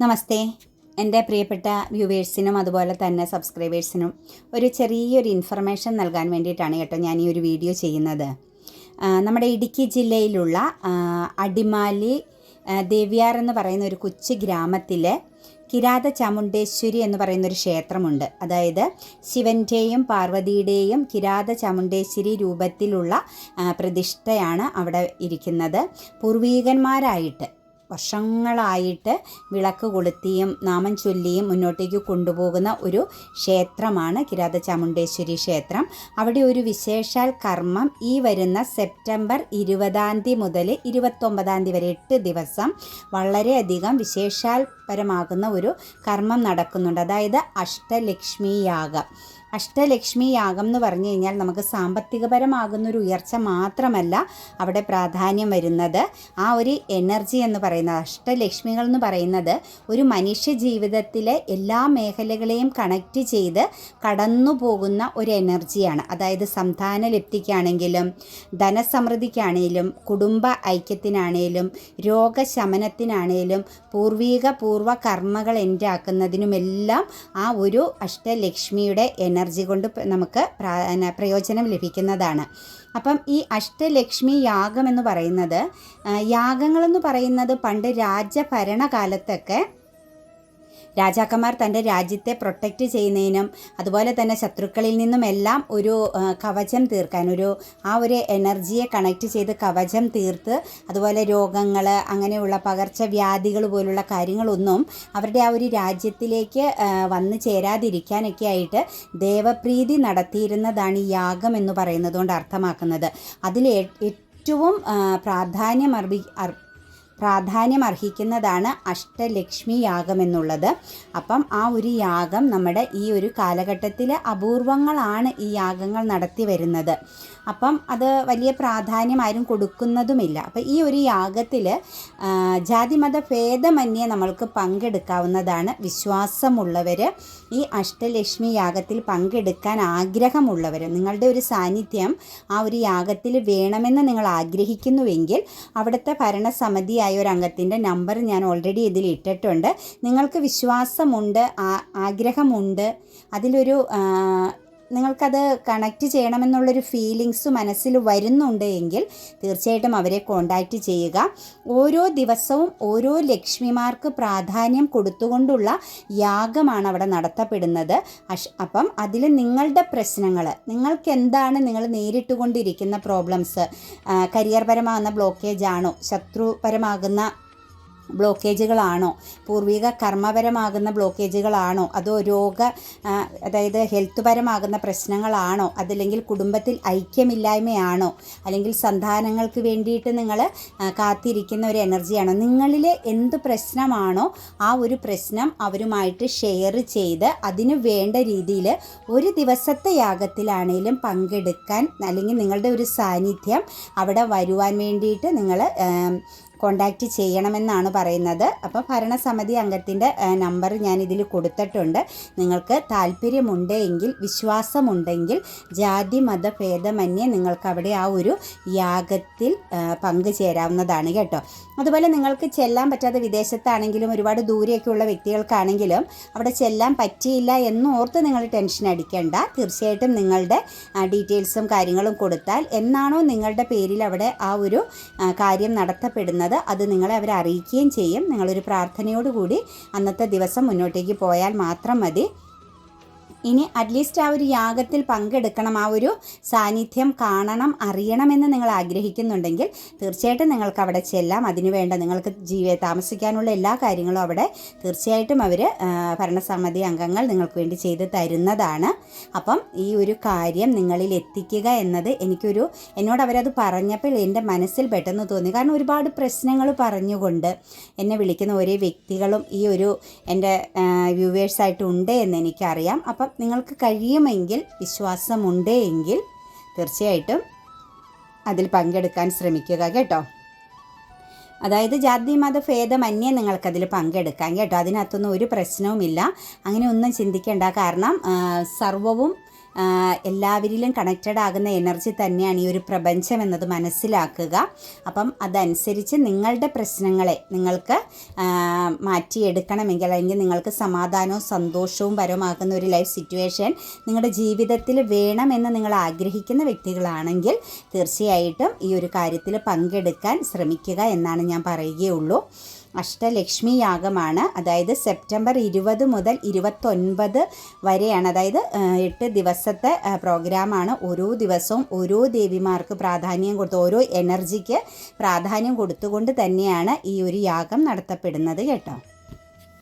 നമസ്തേ. എന്റെ പ്രിയപ്പെട്ട വ്യൂവേഴ്സിനും അതുപോലെ തന്നെ സബ്സ്ക്രൈബേഴ്സിനും ഒരു ചെറിയൊരു ഇൻഫർമേഷൻ നൽകാൻ വേണ്ടിയിട്ടാണ് കേട്ടോ ഞാൻ ഈ ഒരു വീഡിയോ ചെയ്യുന്നത്. നമ്മുടെ ഇടുക്കി ജില്ലയിലുള്ള അടിമാലി ദേവിയാർ എന്ന് പറയുന്ന ഒരു കൊച്ചു ഗ്രാമത്തിലെ കിരാത ചാമുണ്ടേശ്വരി എന്ന് പറയുന്ന ഒരു ക്ഷേത്രമുണ്ട്. അതായത് ശിവന്റെയും പാർവതിയുടെയും കിരാത ചാമുണ്ടേശ്വരി രൂപത്തിലുള്ള പ്രതിഷ്ഠയാണ് അവിടെ ഇരിക്കുന്നത്. പൂർവീകന്മാരായിട്ട് വർഷങ്ങളായിട്ട് വിളക്ക് കൊളുത്തിയും നാമം ചൊല്ലിയും മുന്നോട്ടേക്ക് കൊണ്ടുപോകുന്ന ഒരു ക്ഷേത്രമാണ് കിരാത ചാമുണ്ടേശ്വരി ക്ഷേത്രം. അവിടെ ഒരു വിശേഷാൽ കർമ്മം ഈ വരുന്ന സെപ്റ്റംബർ ഇരുപതാം തീയതി മുതൽ ഇരുപത്തൊമ്പതാം തീയതി വരെ എട്ട് ദിവസം വളരെയധികം വിശേഷാൽ പരമാകുന്ന ഒരു കർമ്മം നടക്കുന്നുണ്ട്. അതായത് അഷ്ടലക്ഷ്മി യാഗം. അഷ്ടലക്ഷ്മി യാഗം എന്ന് പറഞ്ഞു കഴിഞ്ഞാൽ നമുക്ക് സാമ്പത്തികപരമാകുന്ന ഒരു ഉയർച്ച മാത്രമല്ല അവിടെ പ്രാധാന്യം വരുന്നത്. ആ ഒരു എനർജി എന്ന് പറയുന്നത് അഷ്ടലക്ഷ്മികൾ എന്ന് പറയുന്നത് ഒരു മനുഷ്യ ജീവിതത്തിലെ എല്ലാ മേഖലകളെയും കണക്റ്റ് ചെയ്ത് കടന്നു പോകുന്ന ഒരു എനർജിയാണ് അതായത് സംധാന ലബ്ധിക്കാണെങ്കിലും ധനസമൃദ്ധിക്കാണെങ്കിലും കുടുംബ ഐക്യത്തിനാണേലും രോഗശമനത്തിനാണേലും പൂർവീക പൂർവ കർമ്മകൾ എന്റെ ആക്കുന്നതിനുമെല്ലാം ആ ഒരു അഷ്ടലക്ഷ്മിയുടെ എനർജി കൊണ്ട് പ- നമുക്ക് പ്രയോജനം ലഭിക്കുന്നതാണ്. അപ്പം ഈ അഷ്ടലക്ഷ്മി യാഗം എന്ന് പറയുന്നത് യാഗങ്ങളെന്ന് പറയുന്നത് പണ്ട് രാജഭരണകാലത്തൊക്കെ രാജാക്കന്മാർ തന്റെ രാജ്യത്തെ പ്രൊട്ടക്റ്റ് ചെയ്യുന്നതിനും അതുപോലെ തന്നെ ശത്രുക്കളിൽ നിന്നും എല്ലാം ഒരു കവചം തീർക്കാൻ ഒരു ആ ഒരു എനർജിയെ കണക്ട് ചെയ്ത് കവചം തീർത്ത് അതുപോലെ രോഗങ്ങൾ അങ്ങനെയുള്ള പകർച്ചവ്യാധികൾ പോലുള്ള കാര്യങ്ങളൊന്നും അവരുടെ ആ ഒരു രാജ്യത്തിലേക്ക് വന്നു ചേരാതിരിക്കാനൊക്കെ ആയിട്ട് ദേവപ്രീതി നടത്തിയിരുന്നതാണ് ഈ യാഗം എന്ന് പറയുന്നത് കൊണ്ട് അർത്ഥമാക്കുന്നത്. അതിൽ ഏറ്റവും പ്രാധാന്യം അർഹി അർ- പ്രാധാന്യം അർഹിക്കുന്നതാണ് അഷ്ടലക്ഷ്മി യാഗം എന്നുള്ളത് അപ്പം ആ ഒരു യാഗം നമ്മുടെ ഈ ഒരു കാലഘട്ടത്തിൽ അപൂർവങ്ങളാണ് ഈ യാഗങ്ങൾ നടത്തി വരുന്നത്. അപ്പം അത് വലിയ പ്രാധാന്യം ആരും കൊടുക്കുന്നതുമില്ല. അപ്പം ഈ ഒരു യാഗത്തിൽ ജാതിമത ഭേദമന്യേ നമ്മൾക്ക് പങ്കെടുക്കാവുന്നതാണ് വിശ്വാസമുള്ളവർ ഈ അഷ്ടലക്ഷ്മി യാഗത്തിൽ പങ്കെടുക്കാൻ ആഗ്രഹമുള്ളവർ നിങ്ങളുടെ ഒരു സാന്നിധ്യം ആ ഒരു യാഗത്തിൽ വേണമെന്ന് നിങ്ങൾ ആഗ്രഹിക്കുന്നുവെങ്കിൽ അവിടുത്തെ ഭരണസമിതിയായ ഒരു അംഗത്തിന്റെ നമ്പർ ഞാൻ ഓൾറെഡി ഇതിൽ ഇട്ടിട്ടുണ്ട്. നിങ്ങൾക്ക് വിശ്വാസമുണ്ട് ആഗ്രഹമുണ്ട് അതിലൊരു നിങ്ങൾക്കത് കണക്റ്റ് ചെയ്യണമെന്നുള്ളൊരു ഫീലിങ്സ് മനസ്സിൽ വരുന്നുണ്ട് എങ്കിൽ തീർച്ചയായിട്ടും അവരെ കോണ്ടാക്റ്റ് ചെയ്യുക. ഓരോ ദിവസവും ഓരോ ലക്ഷ്മിമാർക്ക് പ്രാധാന്യം കൊടുത്തുകൊണ്ടുള്ള യാഗമാണ് അവിടെ നടത്തപ്പെടുന്നത്. അപ്പം അതിൽ നിങ്ങളുടെ പ്രശ്നങ്ങൾ നിങ്ങൾക്ക് എന്താണ് നിങ്ങൾ നേരിട്ടുകൊണ്ടിരിക്കുന്ന പ്രോബ്ലംസ് കരിയർപരമാകുന്ന ബ്ലോക്കേജ് ആണോ ശത്രുപരമാകുന്ന ബ്ലോക്കേജുകളാണോ? പൂർവിക കർമ്മപരമാകുന്ന ബ്ലോക്കേജുകളാണോ? അതോ രോഗ അതായത് ഹെൽത്ത് പരമാകുന്ന പ്രശ്നങ്ങളാണോ? അതല്ലെങ്കിൽ കുടുംബത്തിൽ ഐക്യമില്ലായ്മയാണോ? അല്ലെങ്കിൽ സന്താനങ്ങൾക്ക് വേണ്ടിയിട്ട് നിങ്ങൾ കാത്തിരിക്കുന്ന ഒരു എനർജിയാണോ? നിങ്ങളിൽ എന്ത് പ്രശ്നമാണോ ആ ഒരു പ്രശ്നം അവരുമായിട്ട് ഷെയർ ചെയ്ത് അതിന് വേണ്ട രീതിയിൽ ഒരു ദിവസത്തെ യാഗത്തിലാണേലും പങ്കെടുക്കാൻ അല്ലെങ്കിൽ നിങ്ങളുടെ ഒരു സാന്നിധ്യം അവിടെ വരുവാൻ വേണ്ടിയിട്ട് നിങ്ങൾ കോണ്ടാക്റ്റ് ചെയ്യണമെന്നാണ് പറയുന്നത്. അപ്പോൾ ഭരണസമിതി അംഗത്തിന്റെ നമ്പർ ഞാൻ ഇതിൽ കൊടുത്തിട്ടുണ്ട്. നിങ്ങൾക്ക് താല്പര്യമുണ്ട് എങ്കിൽ വിശ്വാസമുണ്ടെങ്കിൽ ജാതി മത ഭേദമന്യേ നിങ്ങൾക്ക് അവിടെ ആ ഒരു യാഗത്തിൽ പങ്കുചേരാവുന്നതാണ് കേട്ടോ. അതുപോലെ നിങ്ങൾക്ക് ചെല്ലാൻ പറ്റാതെ വിദേശത്താണെങ്കിലും ഒരുപാട് ദൂരെയൊക്കെയുള്ള വ്യക്തികൾക്കാണെങ്കിലും അവിടെ ചെല്ലാൻ പറ്റിയില്ല എന്നോർത്ത് നിങ്ങൾ ടെൻഷൻ അടിക്കേണ്ട. തീർച്ചയായിട്ടും നിങ്ങളുടെ ഡീറ്റെയിൽസും കാര്യങ്ങളും കൊടുത്താൽ എന്നാണോ നിങ്ങളുടെ പേരിൽ അവിടെ ആ ഒരു കാര്യം നടത്തപ്പെടുന്നത്. അത് നിങ്ങളെ അവരെ അറിയിക്കുകയും ചെയ്യും. നിങ്ങളൊരു പ്രാർത്ഥനയോടുകൂടി അന്നത്തെ ദിവസം മുന്നോട്ടേക്ക് പോയാൽ മാത്രം മതി. ഇനി അറ്റ്ലീസ്റ്റ് ആ ഒരു യാഗത്തിൽ പങ്കെടുക്കണം ആ ഒരു സാന്നിധ്യം കാണണം അറിയണമെന്ന് നിങ്ങൾ ആഗ്രഹിക്കുന്നുണ്ടെങ്കിൽ തീർച്ചയായിട്ടും നിങ്ങൾക്ക് അവിടെ ചെല്ലാം. അതിനുവേണ്ട നിങ്ങൾക്ക് ജീവ താമസിക്കാനുള്ള എല്ലാ കാര്യങ്ങളും അവിടെ തീർച്ചയായിട്ടും അവർ ഭരണസമിതി അംഗങ്ങൾ നിങ്ങൾക്ക് വേണ്ടി ചെയ്ത് തരുന്നതാണ്. അപ്പം ഈ ഒരു കാര്യം നിങ്ങളിൽ എത്തിക്കുക എന്നത് എനിക്കൊരു എന്നോട് അവരത് പറഞ്ഞപ്പോൾ എന്റെ മനസ്സിൽ പെട്ടെന്ന് തോന്നി. കാരണം ഒരുപാട് പ്രശ്നങ്ങൾ പറഞ്ഞുകൊണ്ട് എന്നെ വിളിക്കുന്ന ഓരോ വ്യക്തികളും ഈ ഒരു എന്റെ വ്യൂവേഴ്സായിട്ടുണ്ട് എന്ന് എനിക്കറിയാം. അപ്പം നിങ്ങൾക്ക് കഴിയുമെങ്കിൽ വിശ്വാസമുണ്ട് എങ്കിൽ തീർച്ചയായിട്ടും അതിൽ പങ്കെടുക്കാൻ ശ്രമിക്കുക കേട്ടോ. അതായത് ജാതി മത ഭേദമന്യേ നിങ്ങൾക്കതിൽ പങ്കെടുക്കാം കേട്ടോ. അതിനകത്തൊന്നും ഒരു പ്രശ്നവുമില്ല. അങ്ങനെ ഒന്നും ചിന്തിക്കേണ്ട. കാരണം സർവവും എല്ലാവരിലും കണക്റ്റഡ് ആകുന്ന എനർജി തന്നെയാണ് ഈ ഒരു പ്രപഞ്ചം എന്നത് മനസ്സിലാക്കുക. അപ്പം അതനുസരിച്ച് നിങ്ങളുടെ പ്രശ്നങ്ങളെ നിങ്ങൾക്ക് മാറ്റിയെടുക്കണമെങ്കിൽ അല്ലെങ്കിൽ നിങ്ങൾക്ക് സമാധാനവും സന്തോഷവും പരമാകുന്ന ഒരു ലൈഫ് സിറ്റുവേഷൻ നിങ്ങളുടെ ജീവിതത്തിൽ വേണമെന്ന് നിങ്ങൾ ആഗ്രഹിക്കുന്ന വ്യക്തികളാണെങ്കിൽ തീർച്ചയായിട്ടും ഈ ഒരു കാര്യത്തിൽ പങ്കെടുക്കാൻ ശ്രമിക്കുക എന്നാണ് ഞാൻ പറയുകയുള്ളൂ. അഷ്ടലക്ഷ്മി യാഗമാണ് അതായത് സെപ്റ്റംബർ ഇരുപത് മുതൽ ഇരുപത്തൊൻപത് വരെയാണ്. അതായത് എട്ട് ദിവസത്തെ പ്രോഗ്രാമാണ്. ഓരോ ദിവസവും ഓരോ ദേവിമാർക്ക് പ്രാധാന്യം കൊടുത്ത് ഓരോ എനർജിക്ക് പ്രാധാന്യം കൊടുത്തുകൊണ്ട് തന്നെയാണ് ഈ ഒരു യാഗം നടത്തപ്പെടുന്നത് കേട്ടോ.